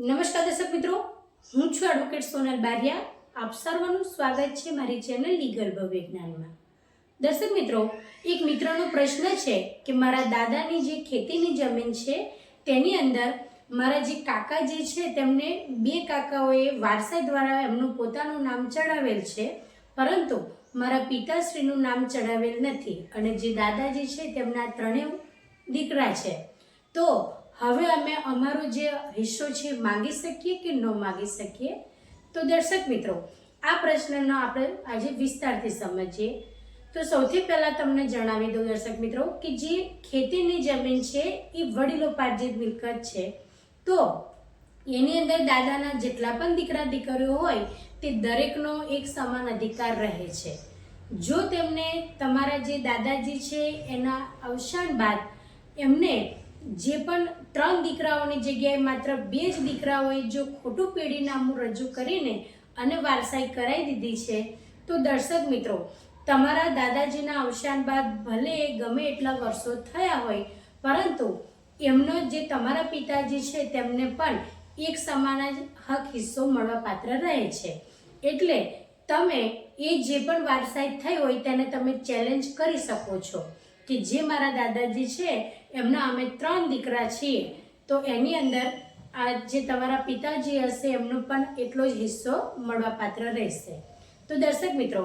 નમસ્કાર દર્શક મિત્રો, હું છું એડવોકેટ સોનલ બારિયા. આપ સર્વનું સ્વાગત છે મારી ચેનલ લીગલ વિજ્ઞાનમાં દર્શક મિત્રો, એક મિત્રનો પ્રશ્ન છે કે મારા દાદાની જે ખેતીની જમીન છે, તેની અંદર મારા જે કાકા જે છે, તેમને બે કાકાઓએ વારસા દ્વારા એમનું પોતાનું નામ ચડાવેલ છે, પરંતુ મારા પિતાશ્રીનું નામ ચડાવેલ નથી. અને જે દાદાજી છે, તેમના ત્રણેય દીકરા છે. તો હવે અમે અમારો જે હિસ્સો છે, માગી શકીએ કે ન માગી શકીએ? તો દર્શક મિત્રો, આ પ્રશ્નનો આપણે આજે વિસ્તારથી સમજીએ. તો સૌથી પહેલાં તમને જણાવી દઉં દર્શક મિત્રો કે જે ખેતીની જમીન છે, એ વડીલોપાર્જિત મિલકત છે. તો એની અંદર દાદાના જેટલા પણ દીકરા દીકરીઓ હોય, તે દરેકનો એક સમાન અધિકાર રહે છે. જો તેમને તમારા જે દાદાજી છે, એના અવસાન બાદ એમને જે પણ ત્રણ દીકરાઓની જગ્યાએ માત્ર બે જ દીકરાઓએ જો ખોટું પેઢીનામું રજૂ કરીને અને વારસાઈ કરાવી દીધી છે, તો દર્શક મિત્રો, તમારા દાદાજીના અવસાન બાદ ભલે ગમે એટલા વર્ષો થયા હોય, પરંતુ એમનો જે તમારા પિતાજી છે, તેમને પણ એક સમાન જ હક, હિસ્સો મળવા પાત્ર રહે છે. એટલે તમે એ જે પણ વારસાઈ થઈ હોય, તેને તમે ચેલેન્જ કરી શકો છો. કે જે મારા દાદાજી છે, એમના અમે ત્રણ દીકરા છીએ. તો એની અંદર આ જે તમારા પિતાજી હશે, એમનો પણ એટલો જ હિસ્સો મળવાપાત્ર રહેશે. તો દર્શક મિત્રો,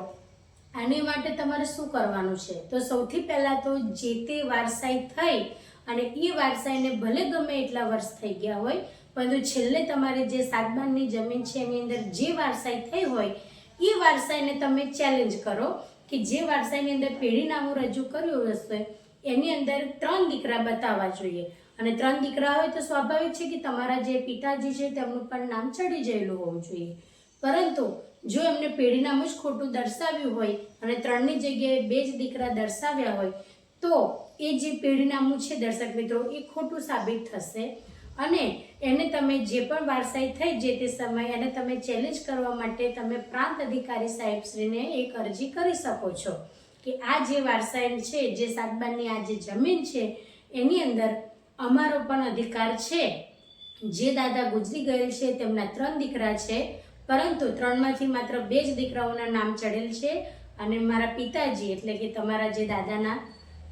આની માટે તમારે શું કરવાનું છે? તો સૌથી પહેલાં તો જે તે વારસાઈ થઈ અને એ વારસાઈને ભલે ગમે એટલા વર્ષ થઈ ગયા હોય, પરંતુ છેલ્લે તમારે જે સાતબાનની જમીન છે એની અંદર જે વારસાઈ થઈ હોય એ વારસાઈને તમે ચેલેન્જ કરો કે જે વારસાઈની અંદર પેઢીનામું રજૂ કર્યું હશે, એની અંદર ત્રણ દીકરા બતાવવા જોઈએ. અને ત્રણ દીકરા હોય તો સ્વાભાવિક છે કે તમારા જે પિતાજી છે તેમનું પણ નામ ચડી ગયેલું હોવું જોઈએ. પરંતુ જો એમને પેઢીનામું જ ખોટું દર્શાવ્યું હોય અને ત્રણની જગ્યાએ બે જ દીકરા દર્શાવ્યા હોય, તો એ જે પેઢીનામું છે દર્શક મિત્રો, એ ખોટું સાબિત થશે. અને એને તમે જે પણ વારસાઈ થઈ જે તે સમયે એને તમે ચેલેન્જ કરવા માટે તમે પ્રાંત અધિકારી સાહેબશ્રીને એક અરજી કરી શકો છો કે આ જે વારસાઈ છે, જે સાતબારની આ જે જમીન છે, એની અંદર અમારો પણ અધિકાર છે. જે દાદા ગુજરી ગયેલ છે, તેમના ત્રણ દીકરા છે, પરંતુ ત્રણમાંથી માત્ર બે જ દીકરાઓના નામ ચડેલ છે અને મારા પિતાજી એટલે કે તમારા જે દાદાના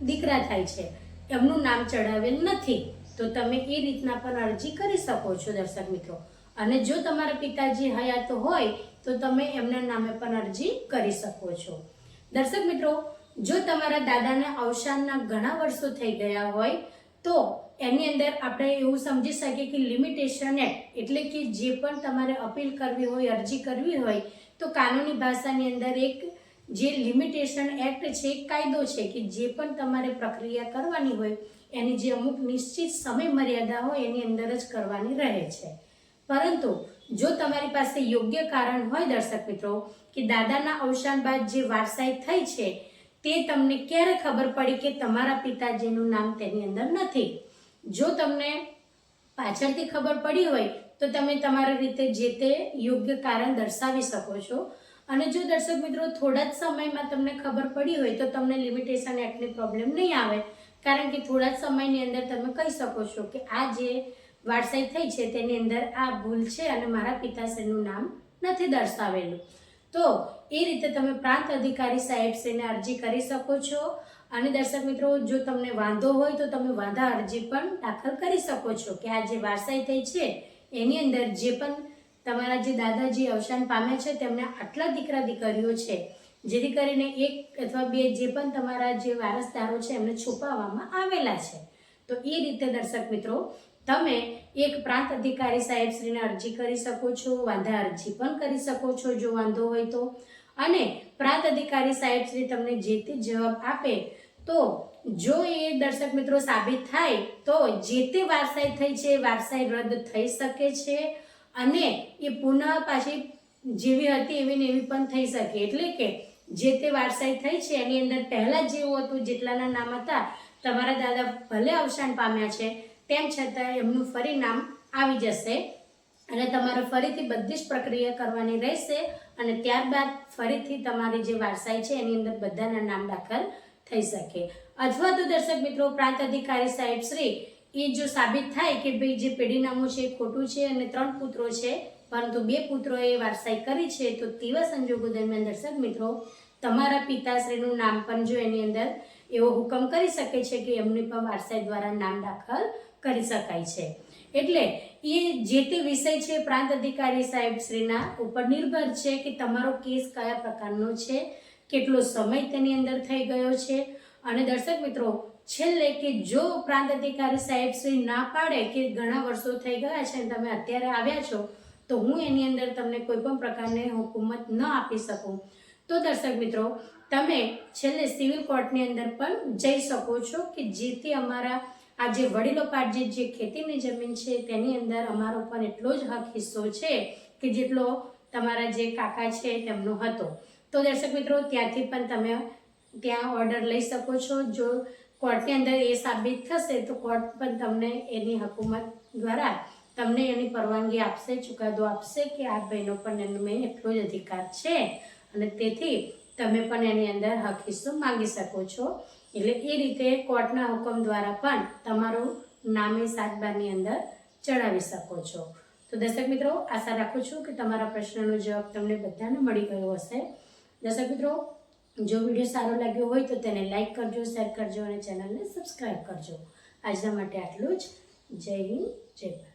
દીકરા થાય છે, એમનું નામ ચડાવેલ નથી. તો તમે એ રીતના પણ અરજી કરી શકો છો, દર્શક મિત્રો. અને જો તમારા પિતાજી હયાત હોય, તો તમે એમના નામે પણ અરજી કરી શકો છો. દર્શક મિત્રો, જો તમારા દાદાના અવસાનના ઘણા વર્ષો થઈ ગયા હોય, તો એની અંદર આપણે એવું સમજી શકીએ કે લિમિટેશન એક્ટ એટલે કે જે પણ તમારે અપીલ કરવી હોય, અરજી કરવી હોય, તો કાનૂની ભાષાની અંદર એક જે લિમિટેશન એક્ટ છે કાયદો છે કે જે પણ તમારે પ્રક્રિયા કરવાની હોય એની જે અમુક નિશ્ચિત સમય મર્યાદા હોય એની અંદર જ કરવાની રહે છે. પરંતુ જો તમારી પાસે યોગ્ય કારણ હોય દર્શક મિત્રો, કે દાદાના અવસાન બાદ જે વારસાઈ થઈ છે, તે તમને ક્યારે ખબર પડી કે તમારા પિતાજીનું નામ તેની અંદર નથી? જો તમને પાછળથી ખબર પડી હોય, તો તમે તમારી રીતે જે તે યોગ્ય કારણ દર્શાવી શકો છો. અને જો દર્શક મિત્રો, થોડા જ સમયમાં તમને ખબર પડી હોય, તો તમને લિમિટેશન એક્ટની પ્રોબ્લેમ નહીં આવે. કારણ કે થોડા સમયની અંદર તમે કહી શકો છો કે આ જે વારસાઈ થઈ છે તેની અંદર આ ભૂલ છે અને મારા પિતાશ્રીનું નામ નથી દર્શાવેલું. તો એ રીતે તમે પ્રાંત અધિકારી સાહેબશ્રીને અરજી કરી શકો છો અને દર્શક મિત્રો, જો તમને વાંધો હોય તો તમે વાંધા અરજી પણ દાખલ કરી શકો છો કે આ જે વારસાઈ થઈ છે એની અંદર જે પણ તમારા જે દાદાજી અવસાન પામ્યા છે, તેમને આટલા દીકરા દીકરીઓ છે જેથી કરીને એક અથવા બે જે પણ તમારા જે વારસદારો છે, એમને છુપાવવામાં આવેલા છે. તો એ રીતે દર્શક મિત્રો, તમે એક પ્રાંત અધિકારી સાહેબશ્રીને અરજી કરી શકો છો, વાંધા અરજી પણ કરી શકો છો જો વાંધો હોય તો. અને પ્રાંત અધિકારી સાહેબશ્રી તમને જે તે જવાબ આપે, તો જો એ દર્શક મિત્રો સાબિત થાય, તો જે તે વારસાઈ થઈ છે વારસાઈ રદ થઈ શકે છે. અને એ પુનઃ પાછી જેવી હતી એવી ને એવી પણ થઈ શકે. એટલે કે જે તે વારસાઈ થઈ છે, એની અંદર પહેલાં જેવું હતું, જેટલાના નામ હતા, તમારા દાદા ભલે અવસાન પામ્યા છે, તેમ છતાં એમનું ફરી નામ આવી જશે અને તમારે ફરીથી બધી જ પ્રક્રિયા કરવાની રહેશે અને ત્યારબાદ ફરીથી તમારી જે વારસાઈ છે, એની અંદર બધાના નામ દાખલ થઈ શકે. અથવા તો દર્શક મિત્રો, પ્રાંત અધિકારી સાહેબ શ્રી, એ જો સાબિત થાય કે ભાઈ જે પેઢીનામું છે એ ખોટું છે અને ત્રણ પુત્રો છે પરંતુ બે પુત્રોએ વારસાઈ કરી છે, તો તેવા સંજોગો દરમિયાન દર્શક મિત્રો, તમારા પિતાશ્રીનું નામ પણ જો એની અંદર એવો હુકમ કરી શકે છે કે એમની પણ વારસાઈ દ્વારા નામ દાખલ કરી શકાય છે. એટલે એ જે તે વિષય છે, પ્રાંત અધિકારી સાહેબ શ્રીના ઉપર નિર્ભર છે કે તમારો કેસ કયા પ્રકારનો છે, કેટલો સમય તેની અંદર થઈ ગયો છે. અને દર્શક મિત્રો, છેલ્લે કે જો પ્રાંત અધિકારી સાહેબ શ્રી ના પાડે કે ઘણા વર્ષો થઈ ગયા છે અને તમે અત્યારે આવ્યા છો તો હું એની અંદર તમને કોઈ પણ પ્રકારની હુકુમત ન આપી શકું. તો દર્શક મિત્રો, તમે છેલ્લે સિવિલ કોર્ટની અંદર પણ જઈ શકો છો કે જેથી અમારા આ જે વડીલો પાટ જે જે ખેતીની જમીન છે તેની અંદર અમારો પણ એટલો જ હક હિસ્સો છે કે જેટલો તમારા જે કાકા છે તેમનો હતો. તો દર્શક મિત્રો, ત્યાંથી પણ તમે ત્યાં ઓર્ડર લઈ શકો છો. જો કોર્ટની અંદર એ સાબિત થશે તો કોર્ટ પણ તમને એની હકુમત દ્વારા તમને એની પરવાનગી આપશે, ચુકાદો આપશે કે આ બહેનો પણ એનો એટલો જ અધિકાર છે અને તેથી તમે પણ એની અંદર હક હિસ્સો માંગી શકો છો. એટલે એ રીતે કોર્ટના હુકમ દ્વારા પણ તમારું નામે સાતબારની અંદર ચડાવી શકો છો. તો દર્શક મિત્રો, આશા રાખું છું કે તમારા પ્રશ્નનો જવાબ તમને બધાને મળી ગયો હશે. દર્શક મિત્રો, જો વીડિયો સારો લાગ્યો હોય તો તેને લાઇક કરજો, શેર કરજો અને ચેનલને સબસ્ક્રાઈબ કરજો. આજના માટે આટલું જ. જય હિન્દ, જય ભારત.